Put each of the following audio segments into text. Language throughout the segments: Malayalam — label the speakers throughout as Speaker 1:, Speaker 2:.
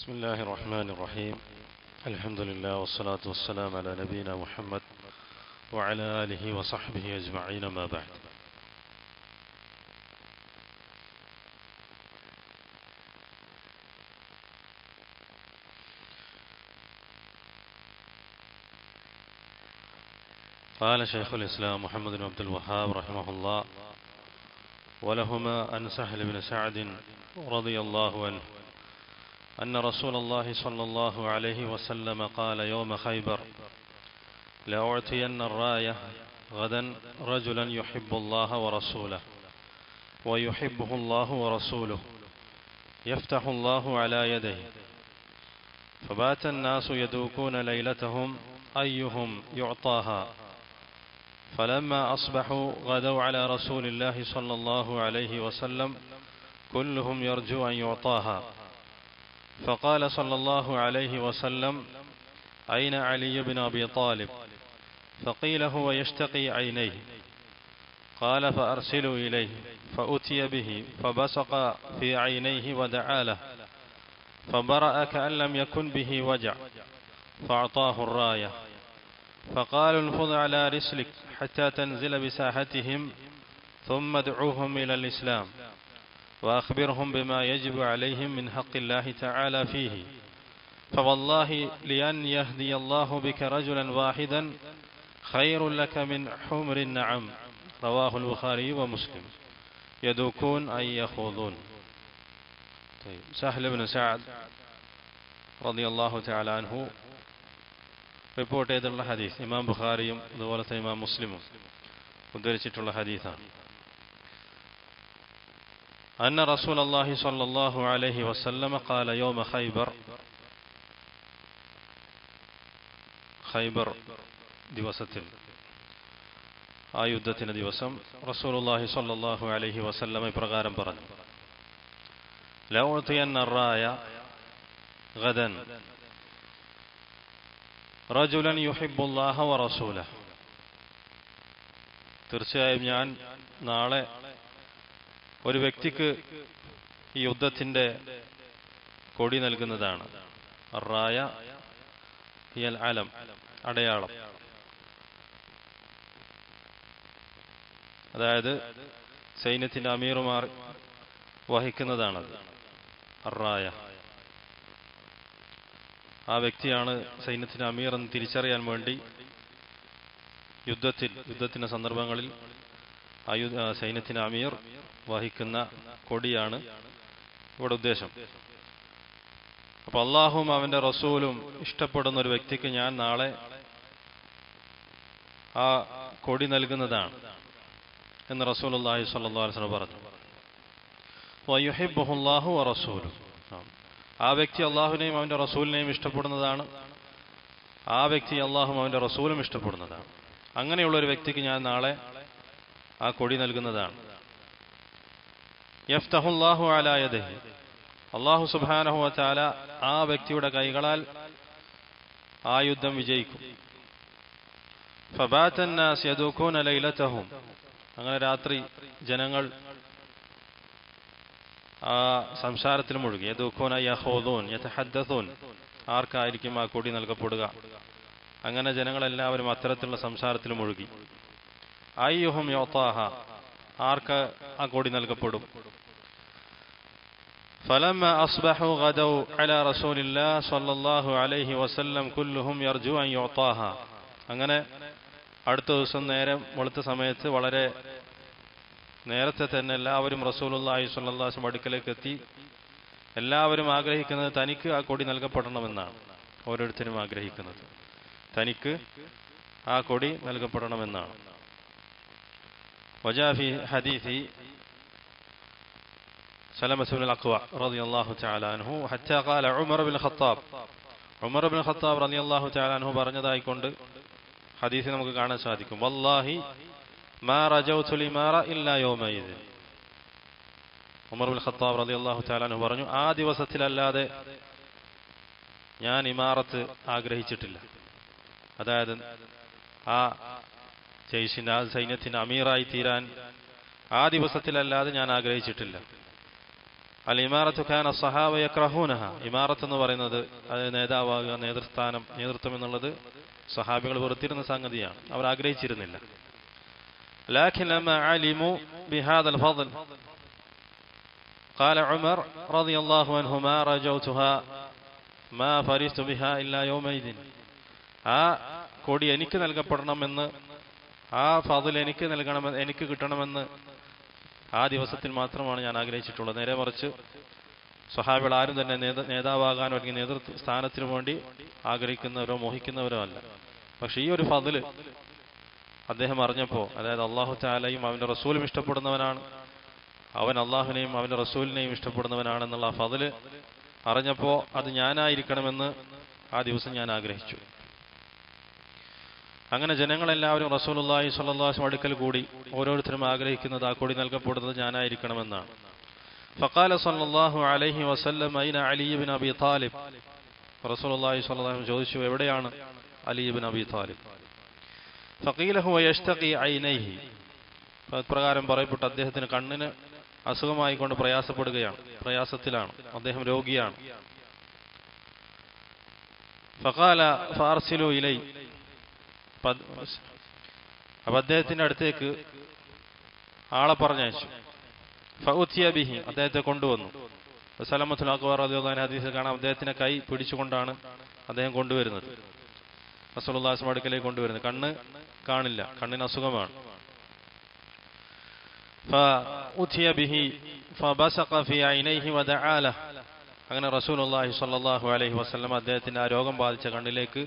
Speaker 1: بسم الله الرحمن الرحيم. الحمد لله والصلاة والسلام على نبينا محمد وعلى آله وصحبه أجمعين ما بعد. قال شيخ الإسلام محمد بن عبد الوهاب رحمه الله ولهما أن سهل بن سعد رضي الله عنه أن رسول الله صلى الله عليه وسلم قال يوم خيبر لأعطين الراية غدا رجلا يحب الله ورسوله ويحبه الله ورسوله يفتح الله على يده. فبات الناس يدوكون ليلتهم أيهم يعطاها. فلما أصبحوا غدوا على رسول الله صلى الله عليه وسلم كلهم يرجو أن يعطاها. فقال صلى الله عليه وسلم أين علي بن أبي طالب؟ فقيل هو يشتقي عينيه. قال فأرسلوا إليه. فأتي به فبصق في عينيه ودعا له فبرأ كأن لم يكن به وجع فأعطاه الراية. فقالوا انفض على رسلك حتى تنزل بساحتهم ثم ادعوهم إلى الإسلام. وأخبرهم بما يجب عليهم من حق الله تعالى فيه فوالله لأن يهدي الله بك رجلا واحدا خير لك من حمر النعم رواه البخاري ومسلم يدوكون أي يخوضون طيب سهل بن سعد رضي الله تعالى عنه റിപ്പോർട്ട് ചെയ്തിട്ടുള്ള ഹദീസ് ഇമാം ബുഖാരിയും അതുപോലെ തന്നെ ഇമാം മുസ്ലിമും ഉദ്ധരിച്ചിട്ടുള്ള ഹദീസാണ് أن رسول الله صلى الله عليه وسلم قال يوم خيبر ഖൈബർ ദിവസത്തിൽ ആ യുദ്ധത്തിന് ദിവസം റസൂലുള്ളാഹി സ്വല്ലല്ലാഹു അലൈഹി വസല്ലമ ഇപ്രകാരം പറഞ്ഞു ലൗത്തിയൻ റായ ഗദൻ റജുലൻ യുഹിബുല്ലാഹ വ റസൂല തീർച്ചയായും ഞാൻ നാളെ ഒരു വ്യക്തിക്ക് ഈ യുദ്ധത്തിന്റെ കൊടി നൽകുന്നതാണ്. റായ യൽ അലം അടയാളം. അതായത് സൈന്യത്തിന്റെ അമീറുമാർ വഹിക്കുന്നതാണത്. റായ ആ വ്യക്തിയാണ് സൈന്യത്തിന്റെ അമീർ എന്ന് തിരിച്ചറിയാൻ വേണ്ടി യുദ്ധത്തിൽ യുദ്ധത്തിന്റെ സന്ദർഭങ്ങളിൽ ആ സൈന്യത്തിന് അമീർ വഹിക്കുന്ന കൊടിയാണ് ഇവിടെ ഉദ്ദേശം. അപ്പൊ അള്ളാഹും അവന്റെ റസൂലും ഇഷ്ടപ്പെടുന്ന ഒരു വ്യക്തിക്ക് ഞാൻ നാളെ ആ കൊടി നൽകുന്നതാണ് എന്ന് റസൂൽ അള്ളാഹി സ്വല്ലാസ്ലം പറഞ്ഞു. വയുഹിബുല്ലാഹു റസൂലും. ആ വ്യക്തി അള്ളാഹുവിനെയും അവന്റെ റസൂലിനെയും ഇഷ്ടപ്പെടുന്നതാണ്. ആ വ്യക്തി അള്ളാഹും അവന്റെ റസൂലും ഇഷ്ടപ്പെടുന്നതാണ്. അങ്ങനെയുള്ള ഒരു വ്യക്തിക്ക് ഞാൻ നാളെ ആ കൊടി നൽകുന്നതാണ്. യഫ്തഹുല്ലാഹു അള്ളാഹു സുബാനഹു ആ വ്യക്തിയുടെ കൈകളാൽ ആ യുദ്ധം വിജയിക്കും. അങ്ങനെ രാത്രി ജനങ്ങൾ ആ സംസാരത്തിൽ മുഴുകി. ആർക്കായിരിക്കും ആ കൊടി നൽകപ്പെടുക? അങ്ങനെ ജനങ്ങളെല്ലാവരും അത്തരത്തിലുള്ള സംസാരത്തിൽ മുഴുകി. അയ്യുഹും യോത്താഹ ആർക്ക് ആ കൊടി നൽകപ്പെടും فلما أصبحوا غدوا على رسول الله صلى الله عليه وسلم كلهم يرجو أن يعطاها അങ്ങനെ അടുത്ത ദിവസം നേരം വെളുത്ത സമയത്ത് വളരെ നേരത്തെ തന്നെ എല്ലാവരും റസൂലുള്ളാഹി സ്വല്ലല്ലാഹു അടുക്കലേക്ക് എത്തി എല്ലാവരും ആഗ്രഹിക്കുന്നത് തനിക്ക് ആ കൊടി നൽകപ്പെടണമെന്നാണ് ഓരോരുത്തരും ആഗ്രഹിക്കുന്നത് തനിക്ക് ആ കൊടി നൽകപ്പെടണമെന്നാണ് വജാഫി ഹദീസി سلمة بن الأقوى رضي الله تعالى عنه حتى قال عمر بن الخطاب عمر بن الخطاب رضي الله تعالى عنه പറഞ്ഞതായിക്കൊണ്ട് ഹദീസിൽ നമുക്ക് കാണാൻ സാധിക്കും വല്ലാഹി മാ റജൗതു ലിമാറ ഇല്ലാ യൗമയിദ് ഉമർ ബിൻ ഖത്താബ് റളിയല്ലാഹു തആല അൻഹു പറഞ്ഞു ആ ദിവസത്തിലല്ലാതെ ഞാൻ ഇമാറത്ത് ആഗ്രഹിച്ചിട്ടില്ല അതായത് ആ ജയ്ഷിന്റെ ആ സൈന്യത്തിന്റെ അമീറായി തീരാൻ ആ ദിവസത്തിലല്ലാതെ ഞാൻ ആഗ്രഹിച്ചിട്ടില്ല അൽ ഇമാറത്ത് ഖാൻ സഹാബ യക്രഹൂനഹ ഇമാറത്ത് എന്ന് പറയുന്നത് അത് നേതാവാകുക നേതൃസ്ഥാനം നേതൃത്വം എന്നുള്ളത് സഹാബികൾ വെറുത്തിരുന്ന സംഗതിയാണ് അവർ ആഗ്രഹിച്ചിരുന്നില്ല لكن لما علموا بهذا الفضل قال عمر رضي الله عنه ما رجوتها ما فرست بها إلا يومئذ ആ കൊടി എനിക്ക് നൽകപ്പെടണമെന്ന് ആ ഫാദിൽ എനിക്ക് നൽകണമെന്ന് എനിക്ക് കിട്ടണമെന്ന് ആ ദിവസത്തിൽ മാത്രമാണ് ഞാൻ ആഗ്രഹിച്ചിട്ടുള്ളത്. നേരെ മറിച്ച് സ്വഹാബികൾ ആരും തന്നെ നേതാവാകാനോ അല്ലെങ്കിൽ നേതൃത്വ സ്ഥാനത്തിനു വേണ്ടി ആഗ്രഹിക്കുന്നവരോ മോഹിക്കുന്നവരോ അല്ല. പക്ഷെ ഈ ഒരു ഫതിൽ അദ്ദേഹം അറിഞ്ഞപ്പോൾ അതായത് അള്ളാഹു ചാലയും അവന്റെ റസൂലും ഇഷ്ടപ്പെടുന്നവനാണ്. അവൻ അള്ളാഹുവിനെയും അവന്റെ റസൂലിനെയും ഇഷ്ടപ്പെടുന്നവനാണെന്നുള്ള ആ ഫതിൽ അറിഞ്ഞപ്പോൾ അത് ഞാനായിരിക്കണമെന്ന് ആ ദിവസം ഞാൻ ആഗ്രഹിച്ചു. അങ്ങനെ ജനങ്ങളെല്ലാവരും റസൂലുള്ളാഹി സ്വല്ലല്ലാഹു അടുക്കൽ കൂടി ഓരോരുത്തരും ആഗ്രഹിക്കുന്നത് ആ കൊടി നൽകപ്പെടുന്നത് ഞാനായിരിക്കണമെന്നാണ്. ഫഖാല സല്ലല്ലാഹു അലൈഹി വസല്ലം ഐന അലി ഇബ്നു അബി താലിബ്? റസൂലുള്ളാഹി സ്വല്ലല്ലാഹു ചോദിച്ചു എവിടെയാണ് അലിബിൻ അബി താലിബ്? ഹുവ യഷ്തഖി ഐനൈഹി. പ്രകാരം പറയപ്പെട്ട അദ്ദേഹത്തിന് കണ്ണിന് അസുഖമായിക്കൊണ്ട് പ്രയാസപ്പെടുകയാണ് പ്രയാസത്തിലാണ് അദ്ദേഹം രോഗിയാണ്. ഫഖാല ഫാർസിലു ഇലൈ. അപ്പൊ അദ്ദേഹത്തിന്റെ അടുത്തേക്ക് ആളെ പറഞ്ഞയച്ചു. ഫൗത്തിയബിഹി അദ്ദേഹത്തെ കൊണ്ടുവന്നു. സലമത്തുൽ അക്ബർ അലിയുള്ള ഹദീസ് കാണാം അദ്ദേഹത്തിന്റെ കൈ പിടിച്ചുകൊണ്ടാണ് അദ്ദേഹം കൊണ്ടുവരുന്നത്. അസലുല്ലാസ് അടുക്കലേക്ക് കൊണ്ടുവരുന്നത്. കണ്ണ് കാണില്ല. കണ്ണിന് അസുഖമാണ്. അങ്ങനെ റസൂലുള്ളാഹി സ്വല്ലല്ലാഹു അലൈഹി വസല്ലം അദ്ദേഹത്തിന്റെ ആ രോഗം ബാധിച്ച കണ്ണിലേക്ക്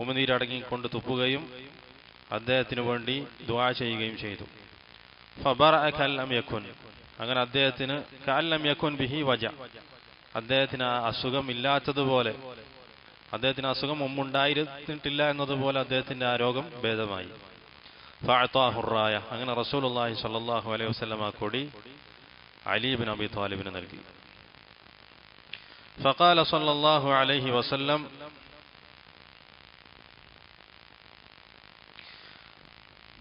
Speaker 1: ഉമനീരടങ്ങിക്കൊണ്ട് തുപ്പുകയും അദ്ദേഹത്തിനു വേണ്ടി ദ്വാ ചെയ്യുകയും ചെയ്തു. അങ്ങനെ അദ്ദേഹത്തിന് ബിഹി വജ. അദ്ദേഹത്തിന് അസുഖം ഇല്ലാത്തതുപോലെ അദ്ദേഹത്തിന് അസുഖം മുമ്പുണ്ടായിരുന്നിട്ടില്ല എന്നതുപോലെ അദ്ദേഹത്തിന്റെ ആ രോഗം ഭേദമായി. ഫാഴ്ത്താഹുറായ അങ്ങനെ റസൂലുള്ളാഹി സ്വല്ലല്ലാഹു അലൈഹി വസല്ലം ആ കൊടി അലീബിൻ അബി താലിബിന് നൽകി. ഫഖാല സ്വല്ലല്ലാഹു അലൈഹി വസല്ലം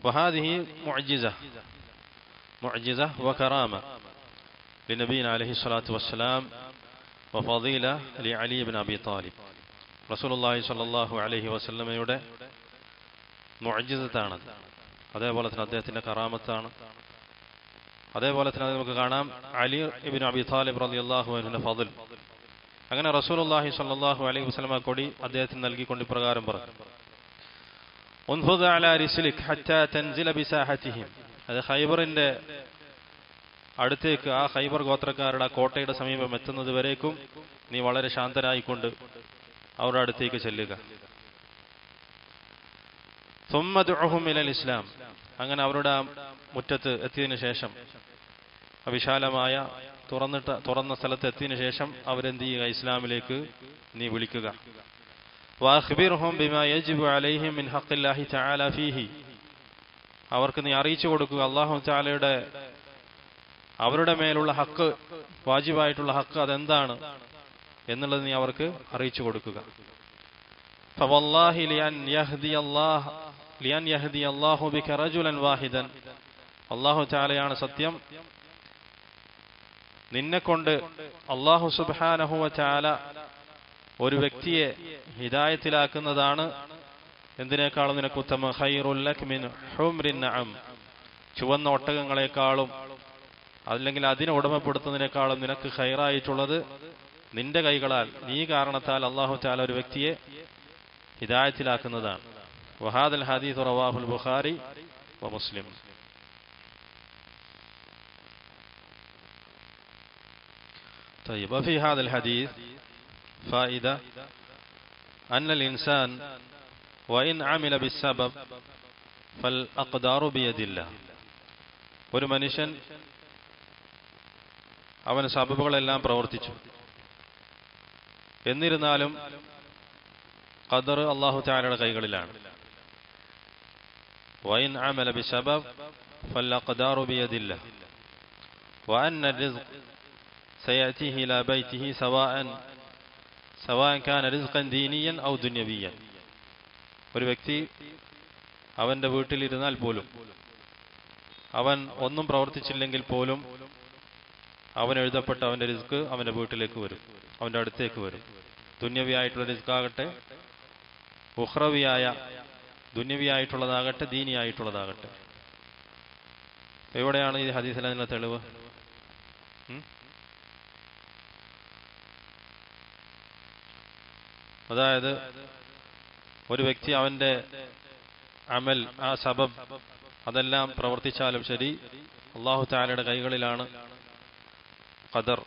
Speaker 1: وهذه معجزة. معجزة وكرامة لنبينا عليه الصلاة والسلام وفضيلة لعلي بن أبي طالب. رسول الله صلى الله عليه وسلم يود معجزة تانا هذا يقول لنا كرامة تانا هذا يقول لنا نمك غانام علي بن أبي طالب رضي الله عنه فضل أغنى رسول الله صلى الله عليه وسلم قولي أديتنا نلقي كوني برغارم برغارم ഖൈബറിന്റെ അടുത്തേക്ക് ആ ഹൈബർ ഗോത്രക്കാരുടെ ആ കോട്ടയുടെ സമീപം എത്തുന്നത് വരേക്കും നീ വളരെ ശാന്തനായിക്കൊണ്ട് അവരുടെ അടുത്തേക്ക് ചെല്ലുക. ഇസ്ലാം അങ്ങനെ അവരുടെ ആ മുറ്റത്ത് എത്തിയതിനു ശേഷം വിശാലമായ തുറന്നിട്ട തുറന്ന സ്ഥലത്ത് എത്തിയതിനു ശേഷം അവരെന്ത് ചെയ്യുക? ഇസ്ലാമിലേക്ക് നീ വിളിക്കുക. വാഹ്ബിർഹും ബിമ യജിബു അലൈഹിം മിൻ ഹക്കില്ലാഹി ചാല ഫീഹി. അവർക്ക് നീ അറിയിച്ചു കൊടുക്കുക. അള്ളാഹു ചാലയുടെ അവരുടെ മേലുള്ള ഹക്ക് വാജിബായിട്ടുള്ള ഹക്ക് അതെന്താണ് എന്നുള്ളത് നീ അവർക്ക് അറിയിച്ചു കൊടുക്കുക. അള്ളാഹു ചാലയാണ് സത്യം. നിന്നെ കൊണ്ട് അള്ളാഹു സുബാനഹുവ ചാല ഒരു വ്യക്തിയെ ഹിദായത്തിലാക്കുന്നതാണ് എന്തിനേക്കാളും നിനക്ക് ഉത്തമ ഖൈറുല്ലക് മിൻ ഹുംറിൻ നഅം ചുവന്ന ഒട്ടകങ്ങളെക്കാളും അല്ലെങ്കിൽ അതിനെ ഉടമപ്പെടുത്തുന്നതിനേക്കാളും നിനക്ക് ഖൈറായിട്ടുള്ളത് നിന്റെ കൈകളാൽ നീ കാരണത്താൽ അള്ളാഹു ചാല ഒരു വ്യക്തിയെ ഹിദായത്തിലാക്കുന്നതാണ് വഹാദൽ ഹദീസ് റവാഹുൽ ബുഖാരി വ മുസ്ലിം طيب وفي هذا الحديث فائدة أن الإنسان وإن عمل بالسبب فالأقدار بيد الله ഒരു മനുഷ്യൻ അവൻ സബബുകളെല്ലാം പ്രവർത്തിച്ചു എന്നിരുന്നാലും ഖദർ അള്ളാഹു താലയുടെ കൈകളിലാണ് وإن عمل بسبب فالأقدار بيد الله وأن الرزق سيأتيه إلى بيته سواء സവാൻ റിസ്ഖൻ ദീനിയൻ ഔ ദുന്യവീയൻ. ഒരു വ്യക്തി അവന്റെ വീട്ടിലിരുന്നാൽ പോലും അവൻ ഒന്നും പ്രവർത്തിച്ചില്ലെങ്കിൽ പോലും അവൻ എഴുതപ്പെട്ട അവന്റെ റിസ്ക് അവന്റെ വീട്ടിലേക്ക് വരും അവന്റെ അടുത്തേക്ക് വരും. ദുന്യവിയായിട്ടുള്ള റിസ്ക്കാകട്ടെ ഉഹ്രവിയായ ദുന്യവിയായിട്ടുള്ളതാകട്ടെ ദീനിയായിട്ടുള്ളതാകട്ടെ. എവിടെയാണ് ഈ ഹദീസിലെ തെളിവ്? അതായത് ഒരു വ്യക്തി അവന്റെ അമൽ ആ സബബ് അതെല്ലാം പ്രവർത്തിച്ചാലും ശരി അള്ളാഹു താലയുടെ കൈകളിലാണ് ഖദർ.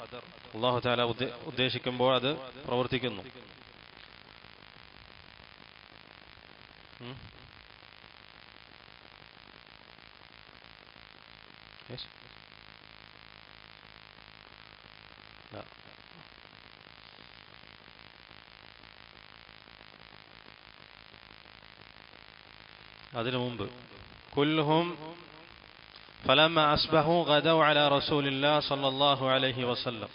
Speaker 1: അള്ളാഹു താല ഉദ്ദേശിക്കുമ്പോൾ അത് പ്രവർത്തിക്കുന്നു. അതിനു മുമ്പ്. കുൽഹും ഫലമ അസ്ബഹു ഗദൗ അലാ റസൂലില്ലാ സല്ലല്ലാഹു അലൈഹി വസല്ലം.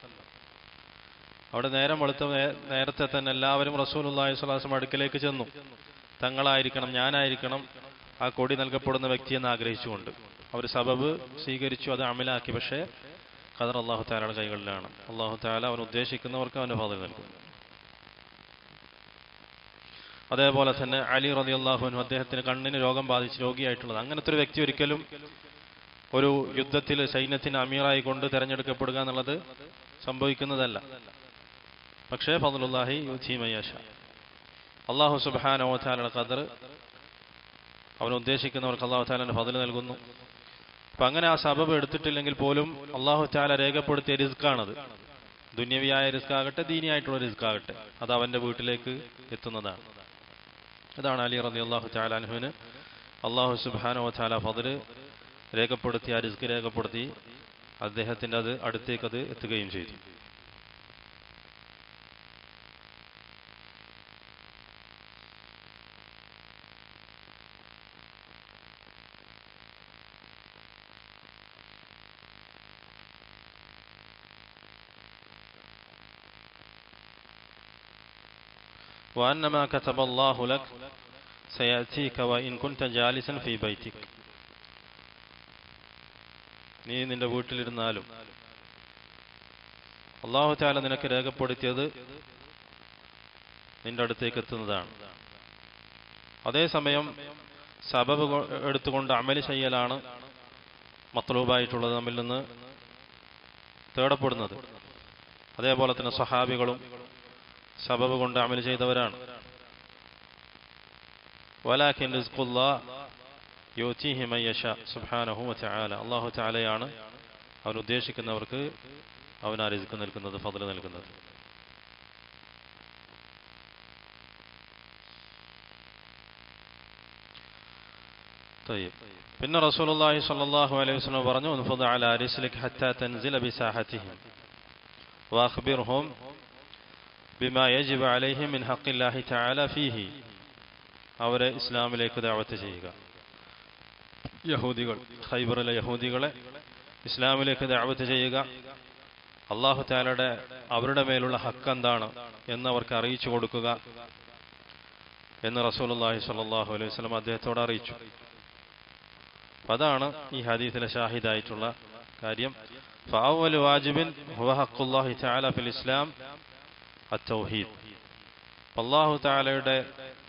Speaker 1: അവിടെ നേരം വെളുത്ത നേരത്തെ തന്നെ എല്ലാവരും റസൂലുള്ളാഹി സ്വലാസം അടുക്കിലേക്ക് ചെന്നു. തങ്ങളായിരിക്കണം ഞാനായിരിക്കണം ആ കൊടി നൽകപ്പെടുന്ന വ്യക്തിയെന്ന് ആഗ്രഹിച്ചുകൊണ്ട്. അവർ സബബ് സ്വീകരിച്ചു അത് അമലാക്കി. പക്ഷേ ഖദർ അള്ളാഹു താലയുടെ കൈകളിലാണ്. അള്ളാഹു താല അവൻ ഉദ്ദേശിക്കുന്നവർക്ക് അവന്റെ ഫാദർ നൽകും. അതേപോലെ തന്നെ അലി റതി അള്ളാഹുവിനും അദ്ദേഹത്തിന് കണ്ണിന് രോഗം ബാധിച്ച് രോഗിയായിട്ടുള്ളത്. അങ്ങനത്തെ ഒരു വ്യക്തി ഒരിക്കലും ഒരു യുദ്ധത്തിൽ സൈന്യത്തിന് അമീറായി കൊണ്ട് തെരഞ്ഞെടുക്കപ്പെടുക എന്നുള്ളത് സംഭവിക്കുന്നതല്ല. പക്ഷേ ഫതുലുല്ലാഹി യുധീമയാശ അള്ളാഹു സുബാന താലയുടെ ഖദർ അവൻ ഉദ്ദേശിക്കുന്നവർക്ക് അള്ളാഹു താലാന്റെ ഫതിൽ നൽകുന്നു. അപ്പൊ അങ്ങനെ ആ സബബ് എടുത്തിട്ടില്ലെങ്കിൽ പോലും അള്ളാഹു താല രേഖപ്പെടുത്തിയ റിസ്ക്കാണത്. ദുന്യവിയായ റിസ്ക് ആകട്ടെ ദീനിയായിട്ടുള്ള റിസ്ക് ആകട്ടെ അത് അവന്റെ വീട്ടിലേക്ക് എത്തുന്നതാണ്. هذا علي رضي الله تعالى عنه هنا الله سبحانه وتعالى فضله ريكا بردتي عرزك ريكا بردتي هذا أدتك هذا اتقائم جيد وأنما كتب الله لك സയാത്തിക്ക ഇൻ കുൻത ജാലിസൻ ഫി ബൈതിക നീ നിന്റെ വീട്ടിലിരുന്നാലും. അള്ളാഹു തആല നിനക്ക് രേഖപ്പെടുത്തിയത് നിന്റെ അടുത്തേക്ക് എത്തുന്നതാണ്. അതേസമയം സബബ് എടുത്തുകൊണ്ട് അമൽ ചെയ്യലാണ് മത്തലൂബായിട്ടുള്ളത് നമ്മിൽ നിന്ന് തേടപ്പെടുന്നത്. അതേപോലെ തന്നെ സഹാബികളും സബബ് കൊണ്ട് അമൽ ചെയ്തവരാണ്. ولكن رزق الله يؤتيه من يشاء سبحانه وتعالى. الله تعالى يعنى أو أولو ديشك نورك أو نار رزقنا لكنا فضلنا لكنا طيب. فإن رسول الله صلى الله عليه وسلم برنو انفض على رسلك حتى تنزل بساحتهم وأخبرهم بما يجب عليهم من حق الله تعالى فيه അവരെ ഇസ്ലാമിലേക്ക് ദാവത്ത് ചെയ്യുക. യഹൂദികൾ ഹൈബറിലെ യഹൂദികളെ ഇസ്ലാമിലേക്ക് ദാവത്ത് ചെയ്യുക. അള്ളാഹു താലയുടെ അവരുടെ മേലുള്ള ഹക്ക് എന്താണ് എന്ന് അവർക്ക് അറിയിച്ചു കൊടുക്കുക എന്ന് റസൂലുല്ലാഹി സ്വല്ലല്ലാഹു അലൈഹി വസല്ലം അദ്ദേഹത്തോട് അറിയിച്ചു. അതാണ് ഈ ഹദീസിലെ ഷാഹിദായിട്ടുള്ള കാര്യം. വാജിബിൻ ഹുവ ഫിൽ ഇസ്ലാം അള്ളാഹു താലയുടെ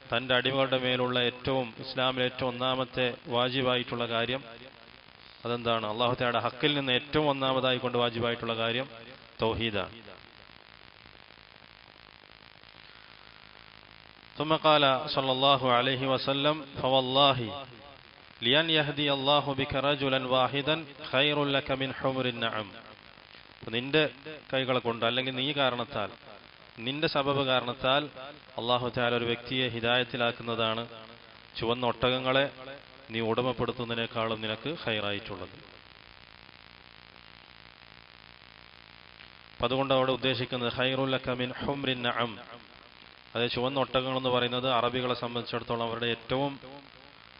Speaker 1: തന്റെ അടിമകളുടെ മേലുള്ള ഏറ്റവും ഇസ്ലാമിലെ ഏറ്റവും ഒന്നാമത്തെ വാജിബായിട്ടുള്ള കാര്യം അതെന്താണ് അള്ളാഹു താലയുടെ ഹക്കിൽ നിന്ന് ഏറ്റവും ഒന്നാമതായി കൊണ്ട് വാജിബായിട്ടുള്ള കാര്യം തൗഹീദാണ് ثم قال صلى الله عليه وسلم فوالله لأن يهدي الله بك رجلا واحدا خير لك من حمر النعم നിന്റെ കൈകളെ കൊണ്ട് അല്ലെങ്കിൽ നീ കാരണത്താൽ നിന്റെ സബബ് കാരണത്താൽ അള്ളാഹു താല ഒരു വ്യക്തിയെ ഹിദായത്തിലാക്കുന്നതാണ് ചുവന്ന ഒട്ടകങ്ങളെ നീ ഉടമപ്പെടുത്തുന്നതിനേക്കാളും നിനക്ക് ഹൈറായിട്ടുള്ളത് അപ്പൊ അതുകൊണ്ട് അവിടെ ഉദ്ദേശിക്കുന്നത് ഹൈറുൽ മിൻ ഹുംറിൻ അതായത് അത് ചുവന്ന ഒട്ടകങ്ങൾ എന്ന് പറയുന്നത് അറബികളെ സംബന്ധിച്ചിടത്തോളം അവരുടെ ഏറ്റവും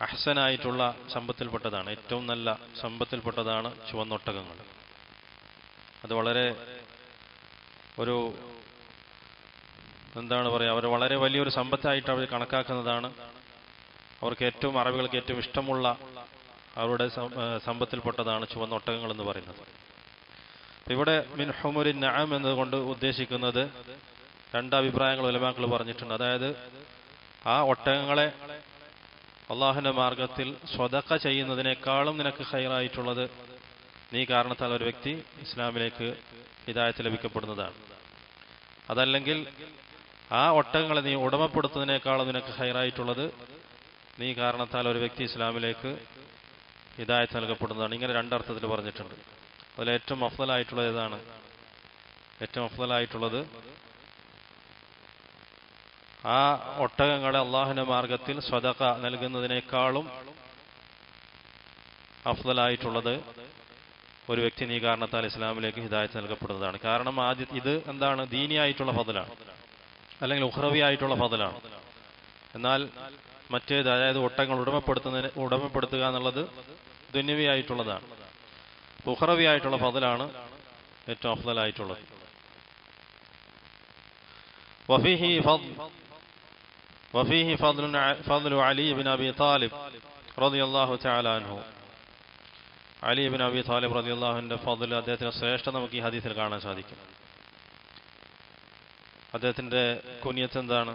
Speaker 1: അഹ്സനായിട്ടുള്ള സമ്പത്തിൽപ്പെട്ടതാണ്. ഏറ്റവും നല്ല സമ്പത്തിൽപ്പെട്ടതാണ് ചുവന്നൊട്ടകങ്ങൾ അത് വളരെ ഒരു എന്താണ് പറയുക അവർ വളരെ വലിയൊരു സമ്പത്തായിട്ട് അവർ കണക്കാക്കുന്നതാണ്. അവർക്ക് ഏറ്റവും അറബികൾക്ക് ഏറ്റവും ഇഷ്ടമുള്ള അവരുടെ സമ്പത്തിൽപ്പെട്ടതാണ് ചുവന്ന ഒട്ടകങ്ങൾ എന്ന് പറയുന്നത്. ഇവിടെ മിൻ ഹുമുരിൻ നഅം എന്നതുകൊണ്ട് ഉദ്ദേശിക്കുന്നത് രണ്ട് അഭിപ്രായങ്ങൾ ഉലമാക്കൾ പറഞ്ഞിട്ടുണ്ട്. അതായത് ആ ഒട്ടകങ്ങളെ അള്ളാഹുവിന്റെ മാർഗത്തിൽ സ്വതക്ക ചെയ്യുന്നതിനേക്കാളും നിനക്ക് ഹൈറായിട്ടുള്ളത് നീ കാരണത്താൽ ഒരു വ്യക്തി ഇസ്ലാമിലേക്ക് ഹിതായത്ത് ലഭിക്കപ്പെടുന്നതാണ്. അതല്ലെങ്കിൽ ആ ഒട്ടകങ്ങളെ നീ ഉടമപ്പെടുത്തുന്നതിനേക്കാളും നിനക്ക് ഹൈറായിട്ടുള്ളത് നീ കാരണത്താൽ ഒരു വ്യക്തി ഇസ്ലാമിലേക്ക് ഹിദായത്ത് നൽകപ്പെടുന്നതാണ്. ഇങ്ങനെ രണ്ടർത്ഥത്തിൽ പറഞ്ഞിട്ടുണ്ട്. അതിൽ ഏറ്റവും അഫ്ദലായിട്ടുള്ളത് ഏതാണ്? ഏറ്റവും അഫ്ദലായിട്ടുള്ളത് ആ ഒട്ടകങ്ങളെ അള്ളാഹുവിന്റെ മാർഗത്തിൽ സ്വതക നൽകുന്നതിനേക്കാളും അഫ്ദലായിട്ടുള്ളത് ഒരു വ്യക്തി നീ കാരണത്താൽ ഇസ്ലാമിലേക്ക് ഹിദായത്ത് നൽകപ്പെടുന്നതാണ്. കാരണം ആദ്യ ഇത് എന്താണ്? ദീനിയായിട്ടുള്ള ഫതലാണ്. അല്ലെങ്കിൽ ഉഹ്രവിയായിട്ടുള്ള ഫതലാണ്. എന്നാൽ മറ്റേത് അതായത് ഒട്ടങ്ങൾ ഉടമപ്പെടുത്തുന്നതിന് ഉടമപ്പെടുത്തുക എന്നുള്ളത് ദുന്യവിയായിട്ടുള്ളതാണ്. ഉഹ്രവിയായിട്ടുള്ള ഫതലാണ് ഏറ്റവും അഫ്ദലായിട്ടുള്ളത്. വഫീഹി ഫദ്ൽ വഫീഹി ഫദ്ലുൻ ഫദ്ലു അലി ഇബ്നു അബി താലിബ് റളിയല്ലാഹു തആല അൻഹു. അലി ഇബ്നു അബി താലിബ് റളിയല്ലാഹുവിന്റെ ഫദ്ൽ അദ്ദേഹത്തിന്റെ ശ്രേഷ്ഠത നമുക്ക് ഈ ഹദീസിൽ കാണാൻ സാധിക്കും. അദ്ദേഹത്തിന്റെ കുനിയത്ത് എന്താണ്?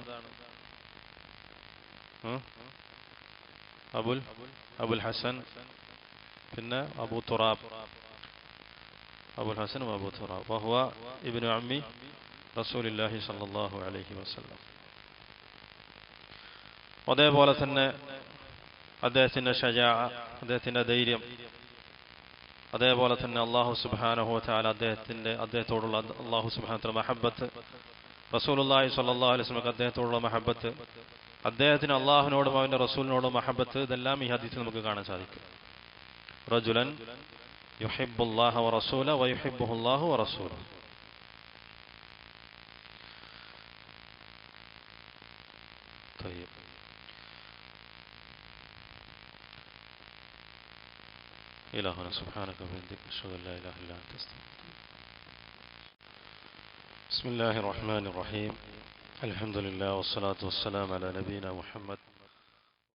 Speaker 1: ഉം? അബുൽ? അബുൽ ഹസൻ. പിന്നെ അബു തുറാബ്. അബുൽ ഹസൻ അബു തുറാബ്. വഹുവ ഇബ്നു അമ്മി റസൂലില്ലാഹി സല്ലല്ലാഹു അലൈഹി വസല്ലം. അതേപോലെ തന്നെ അദ്ദേഹത്തിന്റെ ഷജാ അദ്ദേഹത്തിന്റെ ധൈര്യം. അതേപോലെ തന്നെ അള്ളാഹു സുബാനഹു താല അദ്ദേഹത്തിന്റെ അദ്ദേഹത്തോടുള്ള അള്ളാഹു സുബാനത്തിന്റെ മഹബത്ത് റസൂലുല്ലാഹി സല്ലാ അലൈഹി സ്വലമക്ക് അദ്ദേഹത്തോടുള്ള മഹബത്ത് അദ്ദേഹത്തിന് അള്ളാഹുവിനോടും അവന്റെ റസൂലിനോടും മഹബത്ത് ഇതെല്ലാം ഈ ഹദീസിൽ നമുക്ക് കാണാൻ സാധിക്കും റജുലൻ യുഹിബുല്ലാഹ വറസൂല വയുഹിബുല്ലാഹു വറസൂല طيب إلهنا سبحانك وبحمدك أشهد أن لا إله إلا أنت أستغفرك بسم الله الرحمن الرحيم. الحمد لله والصلاة والسلام على نبينا محمد